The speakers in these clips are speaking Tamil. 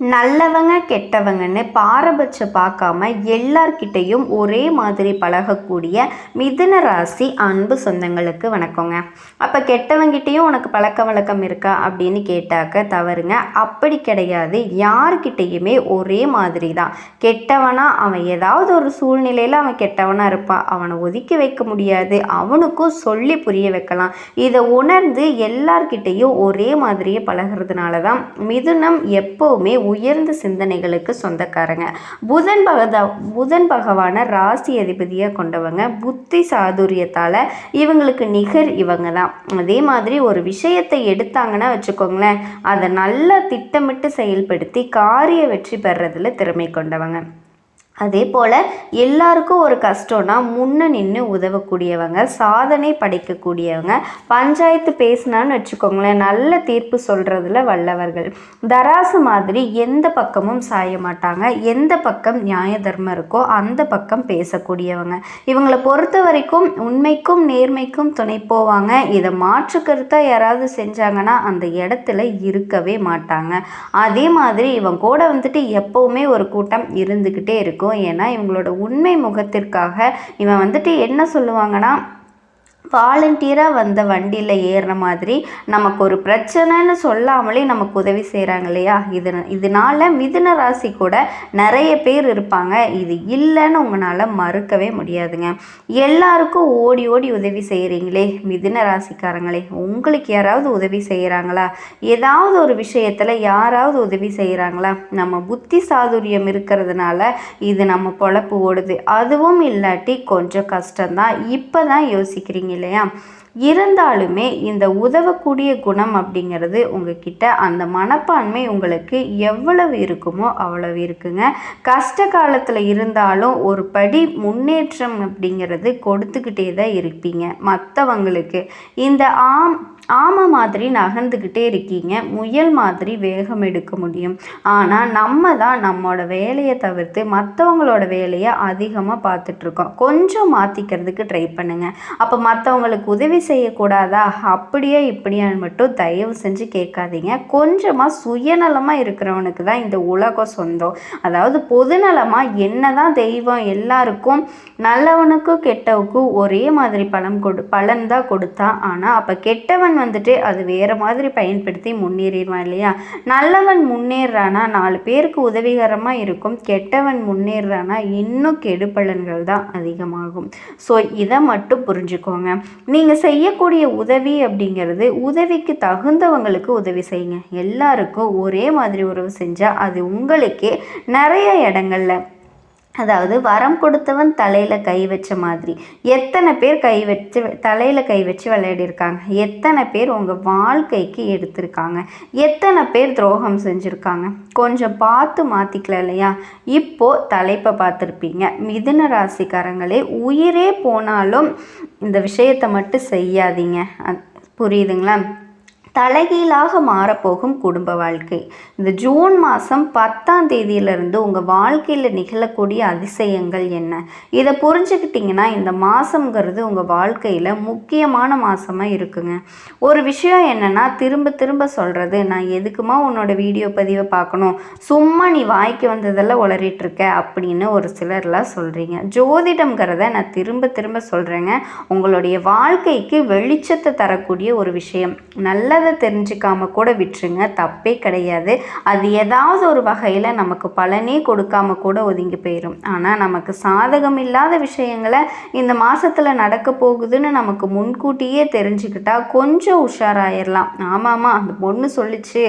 நல்லவங்க கெட்டவங்கன்னு பாரபட்சம் பார்க்காம எல்லார்கிட்டையும் ஒரே மாதிரி பழகக்கூடிய மிதுன ராசி அன்பு சொந்தங்களுக்கு வணக்கங்க. அப்போ கெட்டவங்கிட்டையும் உனக்கு பழக்க வழக்கம் இருக்கா அப்படின்னு கேட்டாக்க தவறுங்க. அப்படி கிடையாது. யார்கிட்டையுமே ஒரே மாதிரி தான் கெட்டவனா அவன் ஏதாவது ஒரு சூழ்நிலையில் அவன் கெட்டவனாக இருப்பான் அவனை ஒதுக்கி வைக்க முடியாது. அவனுக்கும் சொல்லி புரிய வைக்கலாம். இதை உணர்ந்து எல்லார்கிட்டையும் ஒரே மாதிரியே பழகிறதுனால தான் மிதுனம் எப்போவுமே உயர்ந்த சிந்தனைகளுக்கு சொந்தக்காரங்க. புதன் பகத புதன் பகவான ராசி அதிபதியாக கொண்டவங்க. புத்தி சாதுரியத்தால் இவங்களுக்கு நிகர் இவங்க தான் அதே மாதிரி ஒரு விஷயத்தை எடுத்தாங்கன்னா வச்சுக்கோங்களேன் அதை நல்லா திட்டமிட்டு செயல்படுத்தி காரிய வெற்றி பெறதில் திறமை கொண்டவங்க. அதே போல் எல்லாருக்கும் ஒரு கஷ்டம்னா முன்ன நின்று உதவக்கூடியவங்க சாதனை படைக்கக்கூடியவங்க பஞ்சாயத்து பேசினான்னு வச்சுக்கோங்களேன் நல்ல தீர்ப்பு சொல்கிறதுல வல்லவர்கள். தராசு மாதிரி எந்த பக்கமும் சாய மாட்டாங்க. எந்த பக்கம் நியாய தர்மம் இருக்கோ அந்த பக்கம் பேசக்கூடியவங்க. இவங்களை பொறுத்த வரைக்கும் உண்மைக்கும் நேர்மைக்கும் துணை போவாங்க. இதை மாற்று கருத்தாக யாராவது செஞ்சாங்கன்னா அந்த இடத்துல இருக்கவே மாட்டாங்க. அதே மாதிரி இவங்க கூட வந்துட்டு எப்போவுமே ஒரு கூட்டம் இருந்துக்கிட்டே இருக்கும். ஏன்னா இவங்களோட உண்மை முகத்திற்காக இவன் வந்துட்டு என்ன சொல்லுவாங்கன்னா வாலண்டியராக வந்த வண்டியில் ஏறுற மாதிரி நமக்கு ஒரு பிரச்சனைன்னு சொல்லாமலே நமக்கு உதவி செய்கிறாங்க இல்லையா? இது இதனால் மிதுன ராசி கூட நிறைய பேர் இருப்பாங்க. இது இல்லைன்னு உங்களால் மறுக்கவே முடியாதுங்க. எல்லாருக்கும் ஓடி ஓடி உதவி செய்கிறீங்களே மிதுன ராசிக்காரங்களே. உங்களுக்கு யாராவது உதவி செய்கிறாங்களா ஏதாவது ஒரு விஷயத்தில் யாராவது உதவி செய்கிறாங்களா நம்ம புத்தி சாதுரியம் இருக்கிறதுனால இது நம்ம பொழப்பு ஓடுது. அதுவும் இல்லாட்டி கொஞ்சம் கஷ்டம்தான். இப்போ தான் யோசிக்கிறீங்க இல்லையா? இருந்தாலுமே இந்த உதவக்கூடிய குணம் அப்படிங்கிறது உங்ககிட்ட அந்த மனப்பான்மை உங்களுக்கு எவ்வளவு இருக்குமோ அவ்வளவு இருக்குங்க. கஷ்ட காலத்தில் இருந்தாலும் ஒரு படி முன்னேற்றம் அப்படிங்கிறது கொடுத்துக்கிட்டே தான் இருப்பீங்க. மற்றவங்களுக்கு இந்த ஆம் ஆமை மாதிரி நகர்ந்துக்கிட்டே இருக்கீங்க. முயல் மாதிரி வேகம் எடுக்க முடியும். ஆனால் நம்ம தான் நம்மளோட வேலையை தவிர்த்து மற்றவங்களோட வேலையை அதிகமாக பார்த்துட்ருக்கோம். கொஞ்சம் மாற்றிக்கிறதுக்கு ட்ரை பண்ணுங்கள் அப்போ மற்றவங்களுக்கு உதவி செய்யக்கூடாதா? அப்படியே இப்படியான்னு மட்டும் தயவு செஞ்சு கேட்காதீங்க. கொஞ்சமாக சுயநலமாக இருக்கிறவனுக்கு தான் இந்த உலகம் சொந்தம். அதாவது பொதுநலமாக என்ன தான் தெய்வம் எல்லாருக்கும் நல்லவனுக்கும் கெட்டவுக்கும் ஒரே மாதிரி பலம் கொடு பலன் தான் கொடுத்தா. ஆனால் அப்போ கெட்டவன் வந்துட்டு அது வேறு மாதிரி பயன்படுத்தி முன்னேறிடுவான் இல்லையா? நல்லவன் முன்னேறானா? நாலு பேருக்கு உதவிகரமாக இருக்கும். கெட்டவன் முன்னேறானா? இன்னும் கெடுபலன்கள் தான் அதிகமாகும். ஸோ இதை மட்டும் புரிஞ்சுக்கோங்க. நீங்கள் செய்யக்கூடிய உதவி அப்படிங்கிறது உதவிக்கு தகுந்தவங்களுக்கு உதவி செய்யுங்க. எல்லாருக்கும் ஒரே மாதிரி உறவு செஞ்சால் அது உங்களுக்கே நிறைய இடங்கள்ல அதாவது வரம் கொடுத்தவன் தலையில் கை வச்ச மாதிரி. எத்தனை பேர் கை வச்சு தலையில் கை வச்சு விளையாடிருக்காங்க? எத்தனை பேர் உங்கள் வாழ்க்கைக்கு எடுத்திருக்காங்க? எத்தனை பேர் துரோகம் செஞ்சுருக்காங்க? கொஞ்சம் பார்த்து மாற்றிக்கல இல்லையா? இப்போது தலைப்பை பார்த்துருப்பீங்க. மிதுன ராசிக்காரங்களே உயிரே போனாலும் இந்த விஷயத்தை மட்டும் செய்யாதீங்க. புரியுதுங்களா? தலைகீழாக மாறப்போகும் குடும்ப வாழ்க்கை. இந்த ஜூன் மாதம் பத்தாம் தேதியிலிருந்து உங்கள் வாழ்க்கையில் நிகழக்கூடிய அதிசயங்கள் என்ன? இதை புரிஞ்சுக்கிட்டிங்கன்னா இந்த மாதங்கிறது உங்கள் வாழ்க்கையில் முக்கியமான மாதமாக இருக்குங்க. ஒரு விஷயம் என்னென்னா திரும்ப திரும்ப சொல்கிறது நான் எதுக்குமா உன்னோட வீடியோ பதிவை பார்க்கணும்? சும்மா நீ வாய்க்கு வந்ததெல்லாம் உளறிட்டுருக்க அப்படின்னு ஒரு சிலர்லாம் சொல்கிறீங்க ஜோதிடம்ங்கிறத நான் திரும்ப திரும்ப சொல்கிறேங்க உங்களுடைய வாழ்க்கைக்கு வெளிச்சத்தை தரக்கூடிய ஒரு விஷயம். நல்ல நல்லதை தெரிஞ்சுக்காம கூட விட்டுருங்க. தப்பே கிடையாது. அது ஏதாவது ஒரு வகையில் நமக்கு பலனே கொடுக்காம கூட ஒதுங்கி போயிடும் ஆனால் நமக்கு சாதகம் இல்லாத விஷயங்களை இந்த மாதத்தில் நடக்க போகுதுன்னு நமக்கு முன்கூட்டியே தெரிஞ்சுக்கிட்டா கொஞ்சம் உஷாராயிடலாம் ஆமாம்மா அந்த பொண்ணு சொல்லிச்சு.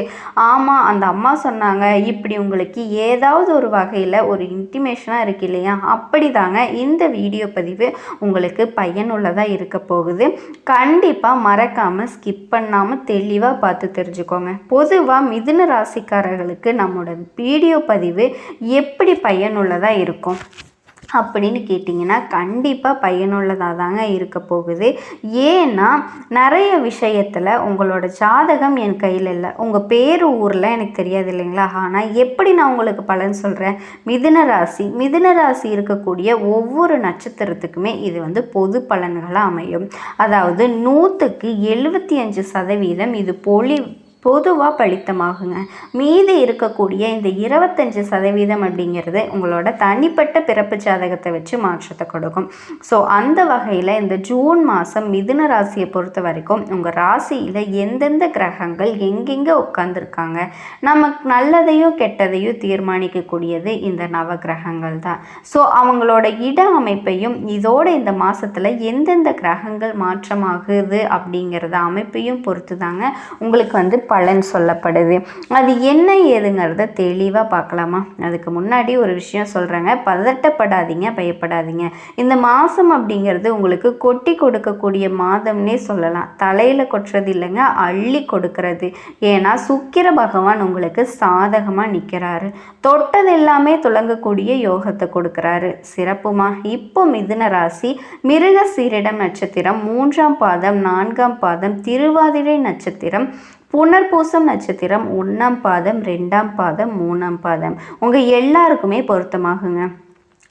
ஆமாம் அந்த அம்மா சொன்னாங்க. இப்படி உங்களுக்கு ஏதாவது ஒரு வகையில் ஒரு இன்டிமேஷனாக இருக்கு இல்லையா? அப்படி தாங்க இந்த வீடியோ பதிவு உங்களுக்கு பயனுள்ளதாக இருக்க போகுது. கண்டிப்பாக மறக்காமல் ஸ்கிப் பண்ணாமல் தெ தெளிவாக பார்த்து தெரிஞ்சுக்கோங்க. பொதுவாக மிதுன ராசிக்காரர்களுக்கு நம்மளோட வீடியோ பதிவு எப்படி பயனுள்ளதாக இருக்கும்? அப்படின்னு கேட்டிங்கன்னா கண்டிப்பாக பயனுள்ளதாக தாங்க இருக்க போகுது. ஏன்னா நிறைய விஷயத்தில் உங்களோட ஜாதகம் என் கையில் இல்லை. உங்கள் பேர் ஊரில் எனக்கு தெரியாது இல்லைங்களா? ஆனால் எப்படி நான் உங்களுக்கு பலன் சொல்கிறேன் மிதுன ராசி மிதுன ராசி இருக்கக்கூடிய ஒவ்வொரு நட்சத்திரத்துக்குமே இது வந்து பொது பலன்களாக அமையும். அதாவது நூற்றுக்கு எழுபத்தி அஞ்சு சதவீதம் இது பொலி பொதுவாக பலித்தமாகுங்க மீதி இருக்கக்கூடிய இந்த இருபத்தஞ்சி சதவீதம் அப்படிங்கிறது உங்களோட தனிப்பட்ட பிறப்பு ஜாதகத்தை வச்சு மாற்றத்தை கொடுக்கும். ஸோ அந்த வகையில் இந்த ஜூன் மாதம் மிதுன ராசியை பொறுத்த வரைக்கும் உங்கள் ராசியில் எந்தெந்த கிரகங்கள் எங்கெங்கே உட்காந்துருக்காங்க நமக்கு நல்லதையும் கெட்டதையும் தீர்மானிக்கக்கூடியது இந்த நவ கிரகங்கள் தான். ஸோ அவங்களோட இட அமைப்பையும் இதோட இந்த மாதத்தில் எந்தெந்த கிரகங்கள் மாற்றமாகுது அப்படிங்கிறத அமைப்பையும் பொறுத்து தாங்க உங்களுக்கு வந்து பலன் சொல்லப்படுது. அது என்ன ஏதுங்கிறத தெளிவாக பார்க்கலாமா? அதுக்கு முன்னாடி ஒரு விஷயம் சொல்கிறேங்க பதட்டப்படாதீங்க பயப்படாதீங்க. இந்த மாதம் அப்படிங்கிறது உங்களுக்கு கொட்டி கொடுக்கக்கூடிய மாதம்னே சொல்லலாம். தலையில் கொட்டுறது இல்லைங்க அள்ளி கொடுக்கறது. ஏன்னா சுக்கிர பகவான் உங்களுக்கு சாதகமாக நிற்கிறாரு தொட்டது எல்லாமே துளங்கக்கூடிய யோகத்தை கொடுக்குறாரு. சிறப்புமா? இப்போ மிதுன ராசி மிருக சீரிடம் நட்சத்திரம் மூன்றாம் பாதம் நான்காம் பாதம் திருவாதிரை நட்சத்திரம் புன புனர்பூசம் நட்சத்திரம் ஒன்றாம் பாதம் ரெண்டாம் பாதம் மூணாம் பாதம். உங்கள் எல்லாருக்குமே பொருத்தமாகுங்க.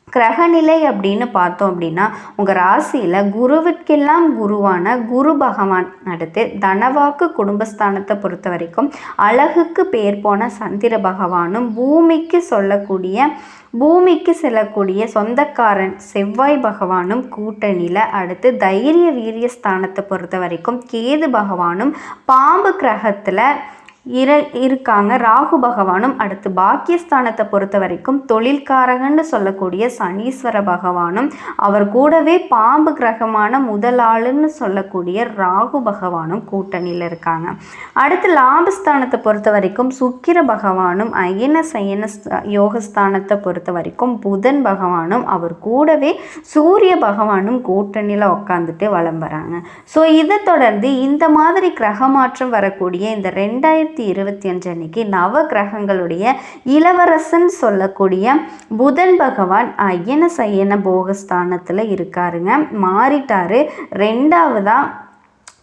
கிரகநிலை அப்படின்னு பார்த்தோம் அப்படின்னா உங்கள் ராசியில் குருவிற்கெல்லாம் குருவான குரு பகவான் அடுத்து தனவாக்கு குடும்பஸ்தானத்தை பொறுத்த வரைக்கும் அழகுக்கு பேர் போன சந்திர பகவானும் பூமிக்கு சொல்லக்கூடிய பூமிக்கு செல்லக்கூடிய சொந்தக்காரன் செவ்வாய் பகவானும் கூட்டணியில் அடுத்து தைரிய வீரிய ஸ்தானத்தை பொறுத்த வரைக்கும் கேது பகவானும் பாம்பு கிரகத்தில் இர இருக்காங்க. ராகு பகவானும் அடுத்து பாக்கியஸ்தானத்தை பொறுத்த வரைக்கும் தொழில்காரகன்னு சொல்லக்கூடிய சனீஸ்வர பகவானும் அவர் கூடவே பாம்பு கிரகமான முதல் ஆளுன்னு சொல்லக்கூடிய ராகு பகவானும் கூட்டணியில் இருக்காங்க. அடுத்து லாபஸ்தானத்தை பொறுத்த வரைக்கும் சுக்கிர பகவானும் அயன சயன யோகஸ்தானத்தை பொறுத்த வரைக்கும் புதன் பகவானும் அவர் கூடவே சூரிய பகவானும் கூட்டணியில் உட்காந்துட்டு வளம் வராங்க. ஸோ இதை தொடர்ந்து இந்த மாதிரி கிரக மாற்றம் வரக்கூடிய இந்த ரெண்டாயிரத்தி ரெண்டாயிரத்தி இருபத்தி அஞ்சு அன்னைக்கு நவ கிரகங்களுடைய இளவரசன் சொல்லக்கூடிய புதன் பகவான் அயன சயன போகஸ்தானத்தில் இருக்காருங்க. மாறிட்டாரு. ரெண்டாவதாக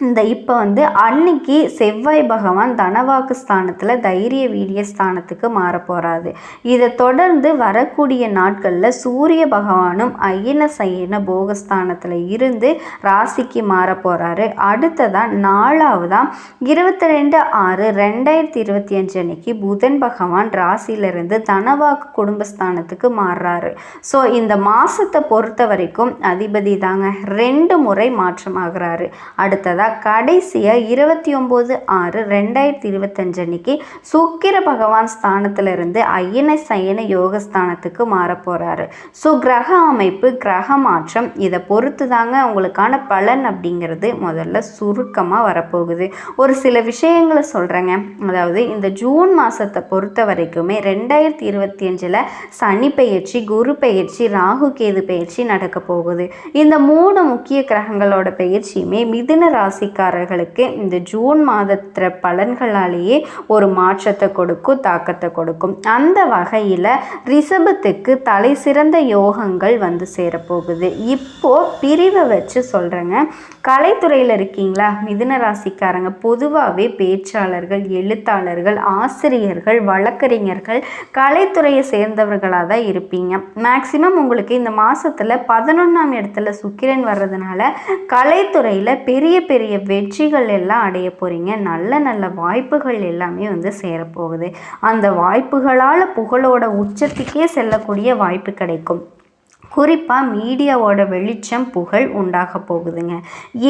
இந்த இப்போ வந்து அன்னைக்கு செவ்வாய் பகவான் தனவாக்கு ஸ்தானத்தில் தைரிய வீரிய ஸ்தானத்துக்கு மாற போகிறாரு இதை தொடர்ந்து வரக்கூடிய நாட்களில் சூரிய பகவானும் ஐயன சயன போகஸ்தானத்தில் இருந்து ராசிக்கு மாற போகிறாரு அடுத்ததாக நாலாவதாக இருபத்தி ரெண்டு ஆறு ரெண்டாயிரத்தி இருபத்தி அஞ்சு அன்னைக்கு புதன் பகவான் ராசியிலிருந்து தனவாக்கு குடும்பஸ்தானத்துக்கு மாறுறாரு. ஸோ இந்த மாதத்தை பொறுத்த வரைக்கும் அதிபதி தாங்க ரெண்டு முறை மாற்றமாகிறாரு அடுத்ததாக கடைசியாக இருபத்தி ஒம்பது ஆறு ரெண்டாயிரத்தி இருபத்தஞ்சு அன்னைக்கு சுக்கிர பகவான் ஸ்தானத்திலிருந்து ஐயன சயன யோக ஸ்தானத்துக்கு மாற போகிறாரு ஸோ கிரக அமைப்பு கிரக மாற்றம் இதை பொறுத்து தாங்க உங்களுக்கான பலன் அப்படிங்கிறது முதல்ல சுருக்கமாக வரப்போகுது. ஒரு சில விஷயங்களை சொல்கிறேங்க அதாவது இந்த ஜூன் மாதத்தை பொறுத்த வரைக்குமே ரெண்டாயிரத்தி இருபத்தி அஞ்சில் சனி பெயர்ச்சி குரு பயிற்சி ராகு கேது பயிற்சி நடக்க போகுது. இந்த மூணு முக்கிய கிரகங்களோட பயிற்சியுமே மிதுன ராசி ராசிக்காரர்களுக்கு இந்த ஜூன் மாதத்துல பலன்களாலேயே ஒரு மாற்றத்தை கொடுக்கும் தாக்கத்தை கொடுக்கும். அந்த வகையில் ரிஷபத்துக்கு தலை சிறந்த யோகங்கள் வந்து சேரப்போகுது. இப்போ பிரிவை வச்சு சொல்கிறேங்க கலைத்துறையில் இருக்கீங்களா? மிதுன ராசிக்காரங்க பொதுவாகவே பேச்சாளர்கள் எழுத்தாளர்கள் ஆசிரியர்கள் வழக்கறிஞர்கள் கலைத்துறையை சேர்ந்தவர்களாக தான் இருப்பீங்க. மேக்சிமம் உங்களுக்கு இந்த மாதத்தில் பதினொன்றாம் இடத்துல சுக்கிரன் வர்றதுனால கலைத்துறையில் பெரிய பெரிய பெரிய வெற்றிகள் எல்லாம் அடைய போகிறீங்க நல்ல நல்ல வாய்ப்புகள் எல்லாமே வந்து சேரப்போகுது. அந்த வாய்ப்புகளால் புகழோட உச்சத்துக்கே செல்லக்கூடிய வாய்ப்பு கிடைக்கும். குறிப்பாக மீடியாவோட வெளிச்சம் புகழ் உண்டாக போகுதுங்க.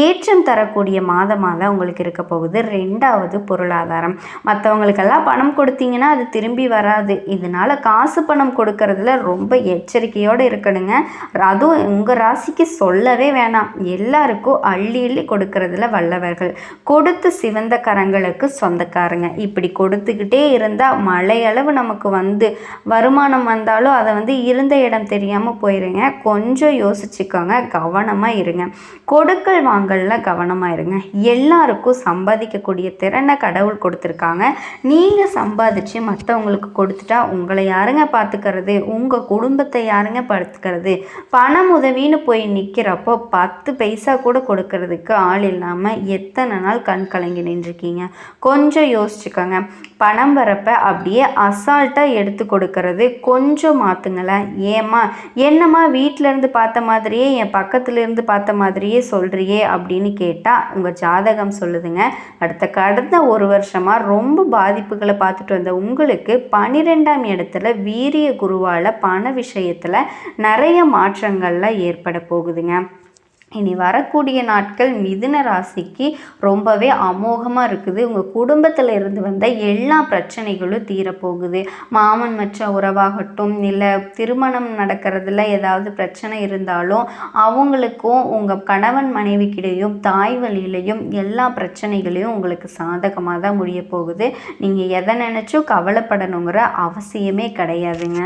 ஏற்றம் தரக்கூடிய மாதமாக தான் உங்களுக்கு இருக்க போகுது. ரெண்டாவது பொருளாதாரம். மற்றவங்களுக்கெல்லாம் பணம் கொடுத்தீங்கன்னா அது திரும்பி வராது. இதனால் காசு பணம் கொடுக்கறதுல ரொம்ப எச்சரிக்கையோடு இருக்கணுங்க. அதுவும் உங்கள் ராசிக்கு சொல்லவே வேணாம். எல்லாருக்கும் அள்ளி அள்ளி கொடுக்கறதுல வல்லவர்கள். கொடுத்து சிவந்த கரங்களுக்கு சொந்தக்காரங்க. இப்படி கொடுத்துக்கிட்டே இருந்தால் மழையளவு நமக்கு வந்து வருமானம் வந்தாலும் அதை வந்து இருந்த இடம் தெரியாமல் போயிருங்க. இருங்க. கொஞ்சம் யோசிச்சுக்கோங்க. கவனமாக இருங்க. கொடுக்கல் வாங்கலில் கவனமாக இருங்க. எல்லாருக்கும் சம்பாதிக்கக்கூடிய திறனை கடவுள் கொடுத்துருக்காங்க. நீங்கள் சம்பாதிச்சு மற்றவங்களுக்கு கொடுத்துட்டா உங்களை யாருங்க பார்த்துக்கிறது? உங்கள் குடும்பத்தை யாருங்க பார்த்துக்கிறது? பணம் உதவின்னு போய் நிற்கிறப்போ பத்து பைசா கூட கொடுக்கறதுக்கு ஆள் இல்லாமல் எத்தனை நாள் கண் கலங்கி நின்றுருக்கீங்க? கொஞ்சம் யோசிச்சுக்கோங்க. பணம் வரப்ப அப்படியே அசால்ட்டாக எடுத்து கொடுக்கறது கொஞ்சம் மாற்றுங்களேன் ஏம்மா என்னம்மா வீட்டிலேருந்து பார்த்த மாதிரியே என் பக்கத்துலேருந்து பார்த்த மாதிரியே சொல்கிறியே அப்படின்னு கேட்டால் உங்கள் ஜாதகம் சொல்லுதுங்க. அடுத்த கடந்த ஒரு வருஷமாக ரொம்ப பாதிப்புகளை பார்த்துட்டு வந்த உங்களுக்கு பனிரெண்டாம் இடத்துல வீரிய குருவால் பண விஷயத்தில் நிறைய மாற்றங்கள்லாம் ஏற்பட போகுதுங்க. இனி வரக்கூடிய நாட்கள் மிதுன ராசிக்கு ரொம்பவே அமோகமாக இருக்குது. உங்கள் குடும்பத்தில் இருந்து வந்த எல்லா பிரச்சனைகளும் தீரப்போகுது. மாமன் மற்ற உறவாகட்டும் இல்லை திருமணம் நடக்கிறதுல ஏதாவது பிரச்சனை இருந்தாலும் அவங்களுக்கும் உங்கள் கணவன் மனைவிக்கிடையும் தாய் வழியிலையும் எல்லா பிரச்சனைகளையும் உங்களுக்கு சாதகமாக தான் முடிய போகுது நீங்கள் எதை நினச்சும் கவலைப்படணுங்கிற அவசியமே கிடையாதுங்க.